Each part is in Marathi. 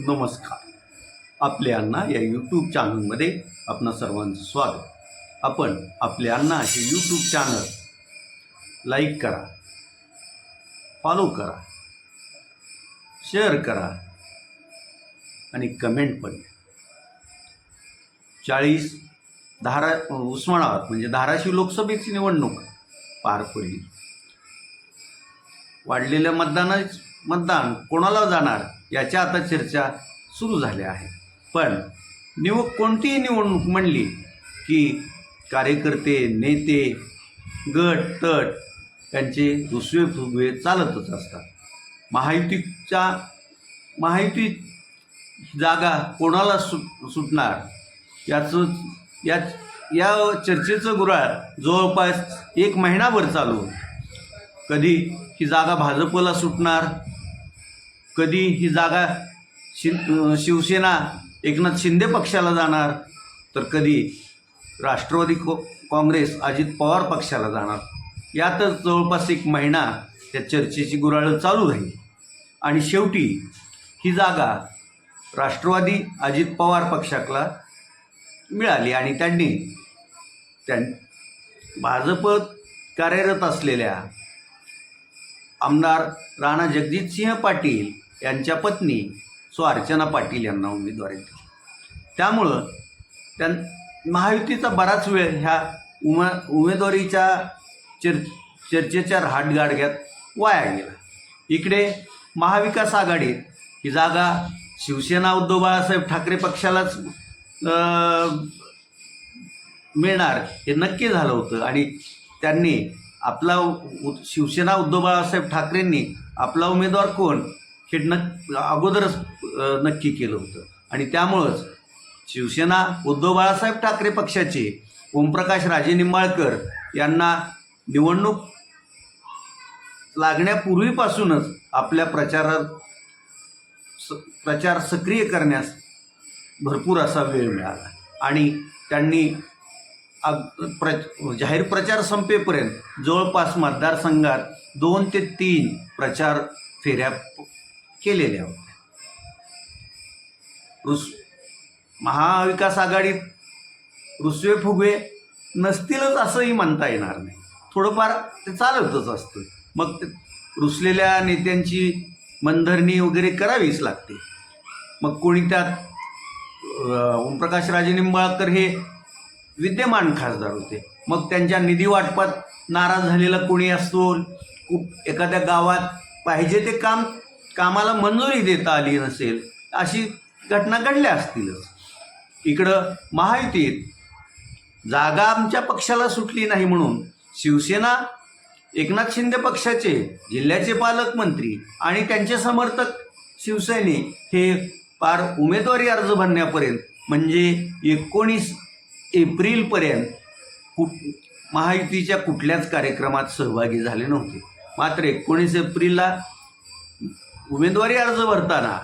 नमस्कार. आपले अण्णा या यूट्यूब चॅनलमध्ये आपणा सर्वांचं स्वागत. आपण आपले अण्णा हे यूट्यूब चॅनल लाईक करा फॉलो करा शेअर करा आणि कमेंट पण चाळीस धारा उस्मानाबाद म्हणजे धाराशिव लोकसभेची निवडणूक पार पडली. वाढलेल्या मतदानाच मतदान कोणाला जाणार याच्या आता चर्चा सुरू झाल्या आहे पण निव कोणतीही निवडणूक म्हणली की कार्यकर्ते नेते गट तट यांचे दुसरे फुगवे चालतच असतात. महायुतीच्या महायुती जागा कोणाला सुट सुटणार याचं या या चर्चेचं गुराळ जवळपास एक महिनाभर चालू कधी ही जागा भाजपला सुटणार कधी ही जागा शि शिवसेना एकनाथ शिंदे पक्षाला जाणार तर कधी राष्ट्रवादी को काँग्रेस अजित पवार पक्षाला जाणार. यातच जवळपास एक महिना त्या चर्चेची गुराळं चालू राहील. आणि शेवटी ही जागा राष्ट्रवादी अजित पवार पक्षाला मिळाली आणि त्यांनी त्यां भाजपत कार्यरत असलेल्या आमदार राणा जगजितसिंह पाटील यांच्या पत्नी सो अर्चना पाटील यांना उमेदवारी दिली. त्यामुळं त्यां महायुतीचा बराच वेळ ह्या उम उमेदवारीच्या चर चर्चेच्या रहाटगाडग्यात वाया गेला. इकडे महाविकास आघाडीत ही जागा शिवसेना उद्धव बाळासाहेब ठाकरे पक्षालाच मिळणार हे नक्की झालं होतं आणि त्यांनी आपला उ- शिवसेना उद्धव बाळासाहेब ठाकरेंनी आपला उमेदवार कोण? हे नक् अगोदरच नक्की केलं होतं. आणि त्यामुळंच शिवसेना उद्धव बाळासाहेब ठाकरे पक्षाचे ओमप्रकाश राजे निंबाळकर यांना निवडणूक लागण्यापूर्वीपासूनच आपल्या प्रचारात स प्रचार सक्रिय करण्यास भरपूर असा वेळ मिळाला. आणि त्यांनी अग प्र जाहीर प्रचार संपेपर्यंत जवळपास मतदारसंघात दोन ते तीन प्रचार फेऱ्या केलेल्या होत्या. रुस महाविकास आघाडीत रुसवे फुगवे नसतीलच असंही म्हणता येणार नाही. थोडंफार ते चालतच असतं. मग ते रुसलेल्या नेत्यांची मनधरणी वगैरे करावीच लागते. मग कोणी त्यात ओमप्रकाश राजे निंबाळकर हे विद्यमान खासदार होते. मग त्यांच्या निधी वाटपात नाराज झालेला कोणी असतो? एखाद्या गावात पाहिजे ते काम कामाला मंजुरी देता आली नसेल अशी घटना घडल्या असतीलच इकडं महायुतीत जागा आमच्या पक्षाला सुटली नाही म्हणून शिवसेना एकनाथ शिंदे पक्षाचे जिल्ह्याचे पालकमंत्री आणि त्यांचे समर्थक शिवसैनिक हे पार उमेदवारी अर्ज भरण्यापर्यंत म्हणजे एकोणीस एप्रिलपर्यंत कुठ महायुतीच्या कुठल्याच कार्यक्रमात सहभागी झाले नव्हते. मात्र एकोणीस एप्रिलला उमेदवारी अर्ज भरताना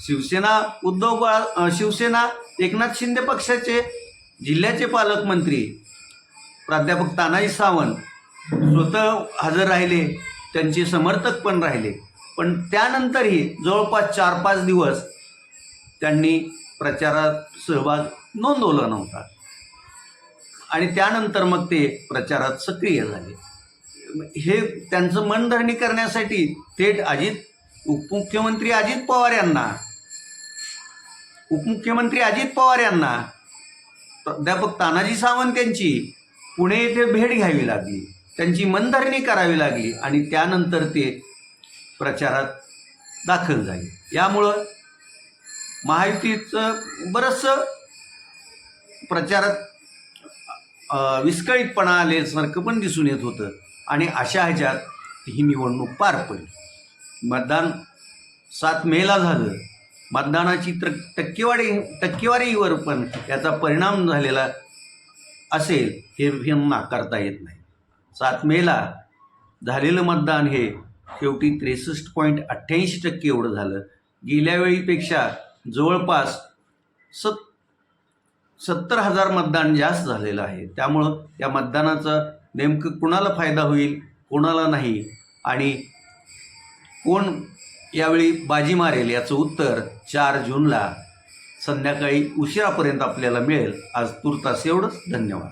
शिवसेना उद्धव बाळ शिवसेना एकनाथ शिंदे पक्षाचे जिल्ह्याचे पालकमंत्री प्राध्यापक तानाजी सावंत स्वतः हजर राहिले त्यांचे समर्थक पण राहिले. पण त्यानंतरही जवळपास चार पाच दिवस त्यांनी प्रचारात सहभाग नोंदवला नव्हता. आणि त्यानंतर मग ते प्रचारात सक्रिय झाले. हे त्यांचं मनधरणी करण्यासाठी थेट अजित उपमुख्यमंत्री अजित पवार यांना. उपमुख्यमंत्री अजित पवार यांना. प्राध्यापक तानाजी सावंत यांची पुणे येथे भेट घ्यावी लागली. त्यांची मनधरणी करावी लागली आणि त्यानंतर ते प्रचारात दाखल झाले. यामुळं महायुतीचं बरंचसं प्रचारात विस्कळीतपणा आल्यासारखं पण दिसून येत होतं आणि अशा ह्याच्यात ही निवडणूक पार पडली. मतदान सात मेला झालं. मतदानाची तर टक्केवारी टक्केवारीवर पण याचा परिणाम झालेला असेल हे हे नाकारता येत नाही. सात मेला झालेलं मतदान हे शेवटी त्रेसष्ट पॉईंट अठ्ठ्याऐंशी टक्के एवढं झालं. गेल्या वेळीपेक्षा जवळपास सत सत्तर हजार मतदान जास्त झालेलं आहे. त्यामुळं या मतदानाचा नेमकं कुणाला फायदा होईल कोणाला नाही आणि कोण यावेळी बाजी मारेल याचं उत्तर चार जूनला संध्याकाळी उशिरापर्यंत आपल्याला मिळेल. आज तुर्तास एवढंच. धन्यवाद.